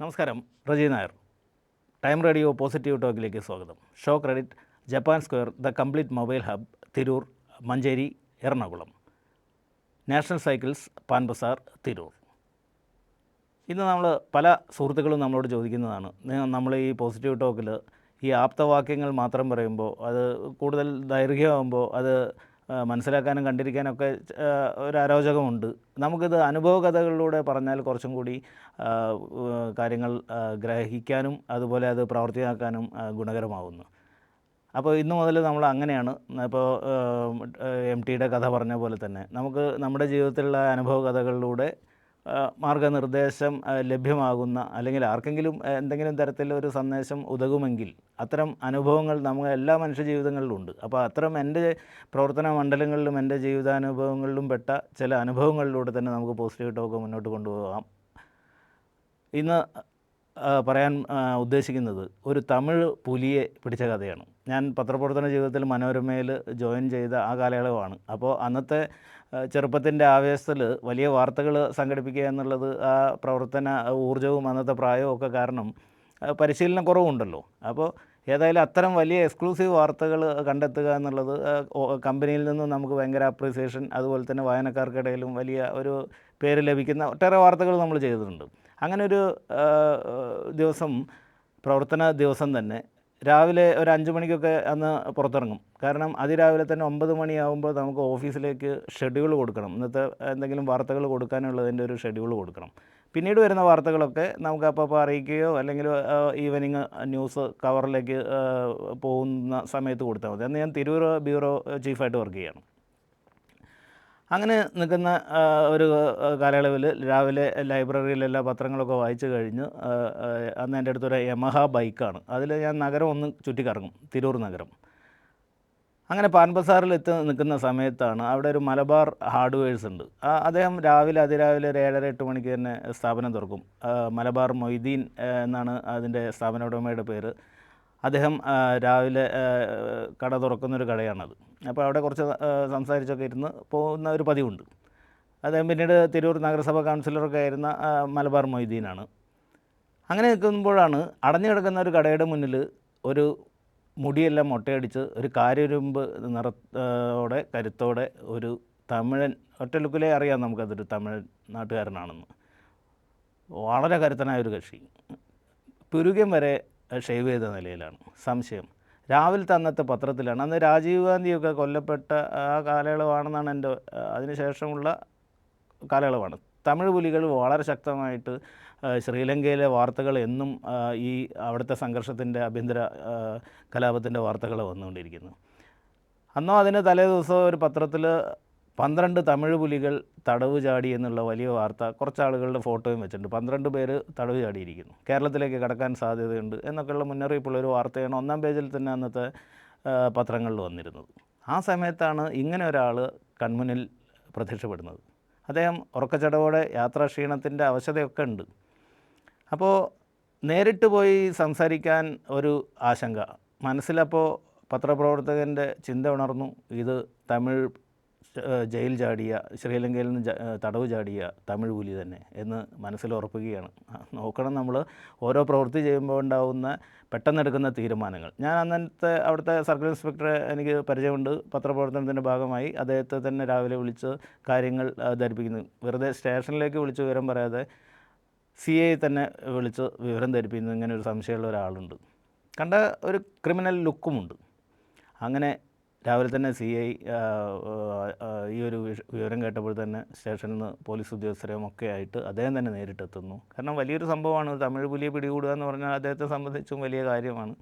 നമസ്കാരം Reji Nair. Time radio positive ടോക്കിലേക്ക് സ്വാഗതം. Show credit Japan square the complete mobile hub Tirur Manjeri Ernakulam. National cycles Pan Bazar Tirur. ഇന്ന് നമ്മൾ പല സുഹൃത്തുക്കളും നമ്മളോട് ചോദിക്കുന്നതാണ് നമ്മൾ ഈ പോസിറ്റീവ് ടോക്കിൽ ഈ ആപ്തവാക്യങ്ങൾ മാത്രം പറയുമ്പോൾ അത് കൂടുതൽ ദൈർഘ്യമാകുമ്പോൾ അത് മനസ്സിലാക്കാനും കണ്ടിരിക്കാനൊക്കെ ഒരു അരോചകമുണ്ട് നമുക്കിത് അനുഭവ കഥകളിലൂടെ പറഞ്ഞാൽ കുറച്ചും കൂടി കാര്യങ്ങൾ ഗ്രഹിക്കാനും അതുപോലെ അത് പ്രവർത്തിയാക്കാനും ഗുണകരമാവുന്നു. അപ്പോൾ ഇന്നു മുതൽ നമ്മൾ അങ്ങനെയാണ്. ഇപ്പോൾ എം ടിയുടെ കഥ പറഞ്ഞ പോലെ തന്നെ നമുക്ക് നമ്മുടെ ജീവിതത്തിലുള്ള അനുഭവ കഥകളിലൂടെ മാർഗനിർദ്ദേശം ലഭ്യമാകുന്ന അല്ലെങ്കിൽ ആർക്കെങ്കിലും എന്തെങ്കിലും തരത്തിലൊരു സന്ദേശം ഉതകുമെങ്കിൽ അത്തരം അനുഭവങ്ങൾ നമ്മുടെ എല്ലാ മനുഷ്യ ജീവിതങ്ങളിലും ഉണ്ട് അപ്പോൾ അത്തരം എന്റെ പ്രവർത്തന മണ്ഡലങ്ങളിലും എന്റെ ജീവിതാനുഭവങ്ങളിലും പെട്ട ചില അനുഭവങ്ങളിലൂടെ തന്നെ നമുക്ക് പോസിറ്റീവ് ടോക്ക് മുന്നോട്ട് കൊണ്ടുപോകാം. ഇന്ന് പറയാൻ ഉദ്ദേശിക്കുന്നത് ഒരു തമിഴ് പുലിയെ പിടിച്ച കഥയാണ്. ഞാൻ പത്രപ്രവർത്തന ജീവിതത്തിൽ മനോരമയിൽ ജോയിൻ ചെയ്ത ആ കാലയളവാണ്. അപ്പോൾ അന്നത്തെ ചെറുപ്പത്തിന്റെ ആവേശത്തിൽ വലിയ വാർത്തകൾ സംഘടിപ്പിക്കുക എന്നുള്ളത് ആ പ്രവർത്തന ഊർജവും അന്നത്തെ പ്രായവും ഒക്കെ കാരണം പരിശീലനം കുറവുണ്ടല്ലോ. അപ്പോൾ ഏതായാലും അത്തരം വലിയ എക്സ്ക്ലൂസീവ് വാർത്തകൾ കണ്ടെത്തുക എന്നുള്ളത് കമ്പനിയിൽ നിന്നും നമുക്ക് ഭയങ്കര അപ്രീസിയേഷൻ അതുപോലെ തന്നെ വായനക്കാർക്കിടയിലും വലിയ ഒരു പേര് ലഭിക്കുന്ന ഒട്ടേറെ വാർത്തകൾ നമ്മൾ ചെയ്തിട്ടുണ്ട്. അങ്ങനെ ഒരു ദിവസം പ്രവർത്തന ദിവസം തന്നെ രാവിലെ ഒരു അഞ്ച് മണിക്കൊക്കെ അന്ന് പുറത്തിറങ്ങും. കാരണം അതിരാവിലെ തന്നെ ഒമ്പത് മണിയാകുമ്പോൾ നമുക്ക് ഓഫീസിലേക്ക് ഷെഡ്യൂൾ കൊടുക്കണം. ഇന്നത്തെ എന്തെങ്കിലും വാർത്തകൾ കൊടുക്കാനുള്ളതിന്റെ ഒരു ഷെഡ്യൂൾ കൊടുക്കണം. പിന്നീട് വരുന്ന വാർത്തകളൊക്കെ നമുക്ക് അപ്പോൾ അറിയിക്കുകയോ അല്ലെങ്കിൽ ഈവനിങ് ന്യൂസ് കവറിലേക്ക് പോകുന്ന സമയത്ത് കൊടുത്താൽ മതി. അന്ന് ഞാൻ തിരൂർ ബ്യൂറോ ചീഫായിട്ട് വർക്ക് ചെയ്യാണ് അങ്ങനെ നിൽക്കുന്ന ഒരു കാലയളവിൽ രാവിലെ ലൈബ്രറിയിലെല്ലാ പത്രങ്ങളൊക്കെ വായിച്ചു കഴിഞ്ഞ് അന്ന് എന്റെ അടുത്തൊരു യമഹ ബൈക്കാണ്. അതിൽ ഞാൻ നഗരം ഒന്ന് ചുറ്റിക്കറങ്ങും തിരൂർ നഗരം. അങ്ങനെ പാൻബസാറിൽ എത്തി നിൽക്കുന്ന സമയത്താണ് അവിടെ ഒരു മലബാർ ഹാർഡ്വെയർസ് ഉണ്ട്. അദ്ദേഹം രാവിലെ അതിരാവിലെ ഒരു ഏഴര എട്ട് മണിക്ക് തന്നെ സ്ഥാപനം തുറക്കും. മലബാർ മൊയ്തീൻ എന്നാണ് അതിന്റെ സ്ഥാപന ഉടമയുടെ പേര്. അദ്ദേഹം രാവിലെ കട തുറക്കുന്നൊരു കടയാണത്. അപ്പോൾ അവിടെ കുറച്ച് സംസാരിച്ചൊക്കെ ഇരുന്ന് പോകുന്ന ഒരു പതിവുണ്ട്. അദ്ദേഹം പിന്നീട് തിരൂർ നഗരസഭ കൗൺസിലറൊക്കെ ആയിരുന്ന മലബാർ മൊയ്തീനാണ്. അങ്ങനെ നിൽക്കുമ്പോഴാണ് അടഞ്ഞു കിടക്കുന്ന ഒരു കടയുടെ മുന്നിൽ ഒരു മുടിയെല്ലാം മുട്ടയടിച്ച് ഒരു കാര്യരുമ്പ് നിറത്തോടെ കരുത്തോടെ ഒരു തമിഴൻ ഒറ്റ ലുക്കിലേ അറിയാം നമുക്കതൊരു തമിഴ് നാട്ടുകാരനാണെന്ന്. വളരെ കരുത്തനായ ഒരു കക്ഷി. പുരുകം വരെ ഷേവ് ചെയ്ത നിലയിലാണ്. സംശയം. രാവിലത്തെ അന്നത്തെ പത്രത്തിലാണ്. അന്ന് രാജീവ് ഗാന്ധിയൊക്കെ കൊല്ലപ്പെട്ട ആ കാലയളവാണെന്നാണ് എന്റെ അതിനുശേഷമുള്ള കാലയളവാണ്. തമിഴ് പുലികൾ വളരെ ശക്തമായിട്ട് ശ്രീലങ്കയിലെ വാർത്തകൾ എന്നും ഈ അവിടുത്തെ സംഘർഷത്തിന്റെ ആഭ്യന്തര കലാപത്തിന്റെ വാർത്തകൾ വന്നുകൊണ്ടിരിക്കുന്നു. അന്നോ അതിന് തലേ ദിവസം ഒരു പത്രത്തിൽ പന്ത്രണ്ട് തമിഴ് പുലികൾ തടവ് ചാടി എന്നുള്ള വലിയ വാർത്ത കുറച്ച് ആളുകളുടെ ഫോട്ടോയും വെച്ചിട്ടുണ്ട്. പന്ത്രണ്ട് പേര് തടവ് ചാടിയിരിക്കുന്നു. കേരളത്തിലേക്ക് കടക്കാൻ സാധ്യതയുണ്ട് എന്നൊക്കെയുള്ള മുന്നറിയിപ്പുള്ള ഒരു വാർത്തയാണ് ഒന്നാം പേജിൽ തന്നെ അന്നത്തെ പത്രങ്ങളിൽ വന്നിരുന്നത്. ആ സമയത്താണ് ഇങ്ങനെ ഒരാൾ കൺമുന്നിൽ പ്രത്യക്ഷപ്പെടുന്നത്. അദ്ദേഹം ഉറക്കച്ചടവോടെ യാത്രാക്ഷീണത്തിന്റെ അവശതയൊക്കെ ഉണ്ട്. അപ്പോൾ നേരിട്ട് പോയി സംസാരിക്കാൻ ഒരു ആശങ്ക. മനസ്സിലപ്പോൾ പത്രപ്രവർത്തകന്റെ ചിന്ത ഉണർന്നു. ഇത് തമിഴ് ജയിൽ ചാടിയ ശ്രീലങ്കയിൽ നിന്ന് തടവ് ചാടിയ തമിഴ് പുലി തന്നെ എന്ന് മനസ്സിൽ ഉറപ്പിക്കുകയാണ്. നോക്കണം നമ്മൾ ഓരോ പ്രവൃത്തി ചെയ്യുമ്പോൾ ഉണ്ടാകുന്ന പെട്ടെന്നെടുക്കുന്ന തീരുമാനങ്ങൾ. ഞാൻ അന്നത്തെ അവിടുത്തെ സർക്കിൾ ഇൻസ്പെക്ടറെ എനിക്ക് പരിചയമുണ്ട്. പത്രപ്രവർത്തനത്തിന്റെ ഭാഗമായി അദ്ദേഹത്തെ തന്നെ രാവിലെ വിളിച്ച് കാര്യങ്ങൾ ധരിപ്പിക്കുന്നു. വെറുതെ സ്റ്റേഷനിലേക്ക് വിളിച്ച് വിവരം പറയാതെ സി ഐ തന്നെ വിളിച്ച് വിവരം ധരിപ്പിക്കുന്നു. ഇങ്ങനെ ഒരു സംശയമുള്ള ഒരാളുണ്ട്. കണ്ട ഒരു ക്രിമിനൽ ലുക്കുമുണ്ട്. അങ്ങനെ രാവിലെ തന്നെ സി ഐ ഈ ഒരു വിവരം കേട്ടപ്പോൾ തന്നെ സ്റ്റേഷനിൽ നിന്ന് പോലീസ് ഉദ്യോഗസ്ഥരെയും ഒക്കെ ആയിട്ട് അദ്ദേഹം തന്നെ നേരിട്ടെത്തുന്നു. കാരണം വലിയൊരു സംഭവമാണ് തമിഴ് പുലിയെ പിടികൂടുക എന്ന് പറഞ്ഞാൽ അദ്ദേഹത്തെ സംബന്ധിച്ചും വലിയ കാര്യമാണ്.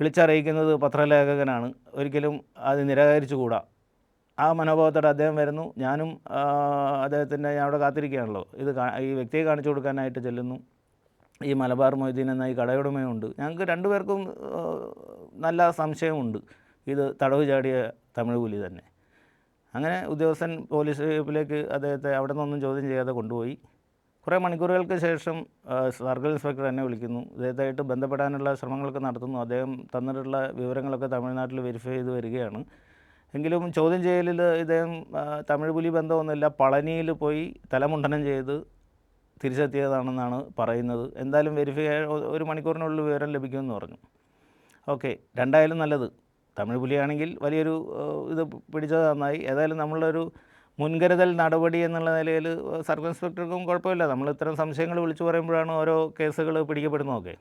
വിളിച്ചറിയിക്കുന്നത് പത്രലേഖകനാണ്. ഒരിക്കലും അത് നിരാകരിച്ചുകൂടാ. ആ മനോഭാവത്തോടെ അദ്ദേഹം വരുന്നു. ഞാനും അദ്ദേഹത്തിന്റെ ഞാൻ അവിടെ കാത്തിരിക്കുകയാണല്ലോ. ഇത് ഈ വ്യക്തിയെ കാണിച്ചു കൊടുക്കാനായിട്ട് ചെല്ലുന്നു. ഈ മലബാർ മൊയ്തീൻ എന്ന ഈ കടയുടമയുണ്ട്. ഞങ്ങൾക്ക് രണ്ടുപേർക്കും നല്ല സംശയമുണ്ട്. ഇത് തടവ് ചാടിയ തമിഴ് പുലി തന്നെ. അങ്ങനെ ഉദ്യോഗസ്ഥൻ പോലീസ് സ്റ്റേഷനിലേക്ക് അദ്ദേഹത്തെ അവിടെ നിന്നൊന്നും ചോദ്യം ചെയ്യാതെ കൊണ്ടുപോയി. കുറേ മണിക്കൂറുകൾക്ക് ശേഷം സർക്കിൾ ഇൻസ്പെക്ടർ എന്നെ വിളിക്കുന്നു. ഇദ്ദേഹത്തായിട്ട് ബന്ധപ്പെടാനുള്ള ശ്രമങ്ങളൊക്കെ നടത്തുന്നു. അദ്ദേഹം തന്നിട്ടുള്ള വിവരങ്ങളൊക്കെ തമിഴ്നാട്ടിൽ വെരിഫൈ ചെയ്ത് വരികയാണ്. എങ്കിലും ചോദ്യം ചെയ്യലിൽ ഇദ്ദേഹം തമിഴ് പുലി ബന്ധമൊന്നുമില്ല. പളനിയിൽ പോയി തലമുണ്ടനം ചെയ്ത് തിരിച്ചെത്തിയതാണെന്നാണ് പറയുന്നത്. എന്തായാലും വെരിഫൈ ഒരു മണിക്കൂറിനുള്ളിൽ വിവരം ലഭിക്കുമെന്ന് പറഞ്ഞു. ഓക്കെ രണ്ടായാലും നല്ലത്. തമിഴ് പുലിയാണെങ്കിൽ വലിയൊരു ഇത് പിടിച്ചത് നന്നായി. ഏതായാലും നമ്മളൊരു മുൻകരുതൽ നടപടി എന്നുള്ള നിലയിൽ സർക്കിൾ ഇൻസ്പെക്ടർക്കും കുഴപ്പമില്ല. നമ്മൾ ഇത്തരം സംശയങ്ങൾ വിളിച്ചു പറയുമ്പോഴാണ് ഓരോ കേസുകൾ പിടിക്കപ്പെടുന്നതൊക്കെ.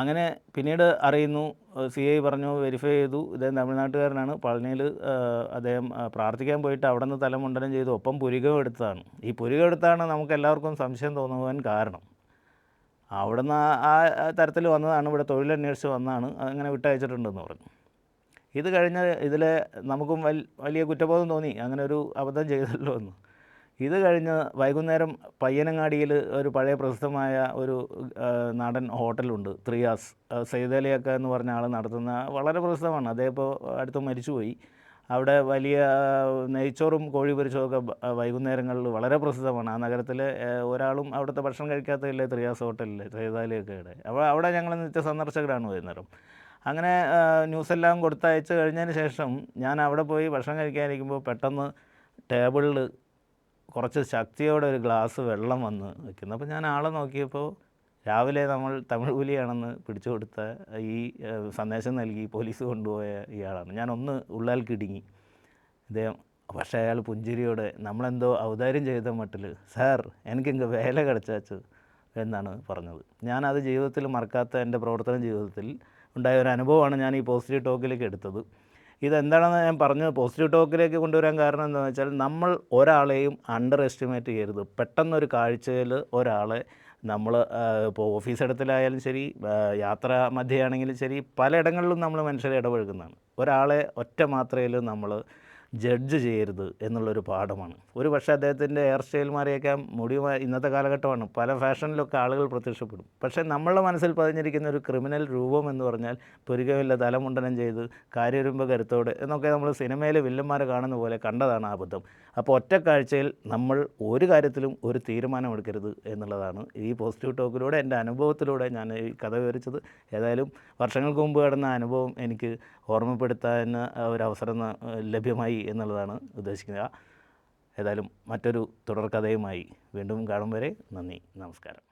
അങ്ങനെ പിന്നീട് അറിയുന്നു സി ഐ പറഞ്ഞു വെരിഫൈ ചെയ്തു. ഇദ്ദേഹം തമിഴ്നാട്ടുകാരനാണ്. പളനിയിൽ അദ്ദേഹം പ്രാർത്ഥിക്കാൻ പോയിട്ട് അവിടെ നിന്ന് തലമുണ്ടനം ചെയ്തു. ഒപ്പം പുരികം എടുത്തതാണ്. ഈ പുരികം എടുത്താണ് നമുക്ക് എല്ലാവർക്കും സംശയം തോന്നുവാൻ കാരണം. അവിടുന്ന് നിന്ന് ആ തരത്തിൽ വന്നതാണ് ഇവിടെ തൊഴിലന്വേഷിച്ച് വന്നതാണ് അങ്ങനെ വിട്ടയച്ചിട്ടുണ്ടെന്ന് പറഞ്ഞു. ഇത് കഴിഞ്ഞ് ഇതിൽ നമുക്കും വലിയ കുറ്റബോധം തോന്നി അങ്ങനെ ഒരു അബദ്ധം ചെയ്തല്ലോ എന്ന്. ഇത് കഴിഞ്ഞ് വൈകുന്നേരം പയ്യനങ്ങാടിയിൽ ഒരു പഴയ പ്രസിദ്ധമായ ഒരു നാടൻ ഹോട്ടലുണ്ട് ത്രിയാസ് സെയ്തലിയൊക്കെ എന്ന് പറഞ്ഞ ആൾ നടത്തുന്ന വളരെ പ്രസിദ്ധമാണ്. അദ്ദേഹം ഇപ്പോൾ അടുത്ത് മരിച്ചുപോയി. അവിടെ വലിയ നെയ്ച്ചോറും കോഴി പൊരിച്ചതും ഒക്കെ വൈകുന്നേരങ്ങളിൽ വളരെ പ്രസിദ്ധമാണ്. ആ നഗരത്തിൽ ഒരാളും അവിടുത്തെ ഭക്ഷണം കഴിക്കാത്തതില്ലേ ത്രിയാസ് ഹോട്ടലിൽ സെയ്താലിയൊക്കെ ഇവിടെ അപ്പോൾ അവിടെ ഞങ്ങൾ നിത്യ സന്ദർശകരാണ് വൈകുന്നേരം അങ്ങനെ ന്യൂസെല്ലാം കൊടുത്തയച്ച് കഴിഞ്ഞതിന് ശേഷം ഞാൻ അവിടെ പോയി ഭക്ഷണം കഴിക്കാനിരിക്കുമ്പോൾ പെട്ടെന്ന് ടേബിളിൽ കുറച്ച് ശക്തിയോടെ ഒരു ഗ്ലാസ് വെള്ളം വന്ന് വെക്കുന്നു അപ്പോൾ ഞാൻ ആളെ നോക്കിയപ്പോൾ രാവിലെ നമ്മൾ തമിഴ് പുലിയാണെന്ന് പിടിച്ചു കൊടുത്ത ഈ സന്ദേശം നൽകി പോലീസ് കൊണ്ടുപോയ ഇയാളാണ്. ഞാൻ ഒന്ന് ഉള്ളാൽ കിടുങ്ങി. ഇദ്ദേഹം പക്ഷേ അയാൾ പുഞ്ചിരിയോടെ നമ്മളെന്തോ ഔദാര്യം ചെയ്ത മട്ടിൽ സാർ എനിക്കിങ്ങ് വേല കിടച്ചാച്ചു എന്നാണ് പറഞ്ഞത്. ഞാനത് ജീവിതത്തിൽ മറക്കാത്ത എന്റെ പ്രവർത്തന ജീവിതത്തിൽ ഉണ്ടായ ഒരു അനുഭവമാണ് ഞാൻ ഈ പോസിറ്റീവ് ടോക്കിലേക്ക് എടുത്തത്. ഇതെന്താണെന്ന് ഞാൻ പറഞ്ഞത്? പോസിറ്റീവ് ടോക്കിലേക്ക് കൊണ്ടുവരാൻ കാരണം എന്താണെന്ന് വെച്ചാൽ നമ്മൾ ഒരാളെയും അണ്ടർ എസ്റ്റിമേറ്റ് ചെയ്യരുത്. പെട്ടെന്നൊരു കാഴ്ചയിൽ ഒരാളെ നമ്മൾ ഇപ്പോൾ ഓഫീസ് ഇടത്തിലായാലും ശരി യാത്രാ മധ്യയാണെങ്കിലും ശരി പലയിടങ്ങളിലും നമ്മൾ മനുഷ്യരെ ഇടപഴകുന്നതാണ്. ഒരാളെ ഒറ്റ മാത്രയിൽ നമ്മൾ ജഡ്ജ് ചെയ്യരുത് എന്നുള്ളൊരു പാഠമാണ്. ഒരു പക്ഷേ അദ്ദേഹത്തിന്റെ ഹെയർ സ്റ്റൈൽമാരെയൊക്കെ മുടി ഇന്നത്തെ കാലഘട്ടമാണ്. പല ഫാഷനിലൊക്കെ ആളുകൾ പ്രത്യക്ഷപ്പെടും. പക്ഷേ നമ്മളുടെ മനസ്സിൽ പതിഞ്ഞിരിക്കുന്ന ഒരു ക്രിമിനൽ രൂപം എന്ന് പറഞ്ഞാൽ പുരുകമില്ല തലമുണ്ടനം ചെയ്ത് കാര്യരുമ്പ കരുത്തോടെ എന്നൊക്കെ നമ്മൾ സിനിമയിലെ വില്ലന്മാരെ കാണുന്ന പോലെ കണ്ടതാണ് അബദ്ധം. അപ്പോൾ ഒറ്റ കാഴ്ചയിൽ നമ്മൾ ഒരു കാര്യത്തിലും ഒരു തീരുമാനമെടുക്കരുത് എന്നുള്ളതാണ് ഈ പോസിറ്റീവ് ടോക്കിലൂടെ എന്റെ അനുഭവത്തിലൂടെ ഞാൻ ഈ കഥ വിവരിച്ചത്. ഏതായാലും വർഷങ്ങൾക്ക് മുമ്പ് കടന്ന അനുഭവം എനിക്ക് ഓർമ്മപ്പെടുത്താൻ ഒരു അവസരം ലഭ്യമായി എന്നുള്ളതാണ് ഉദ്ദേശിക്കുന്നത്. ഏതായാലും മറ്റൊരു തുടർക്കഥയുമായി വീണ്ടും കാണും വരെ. നന്ദി. നമസ്കാരം.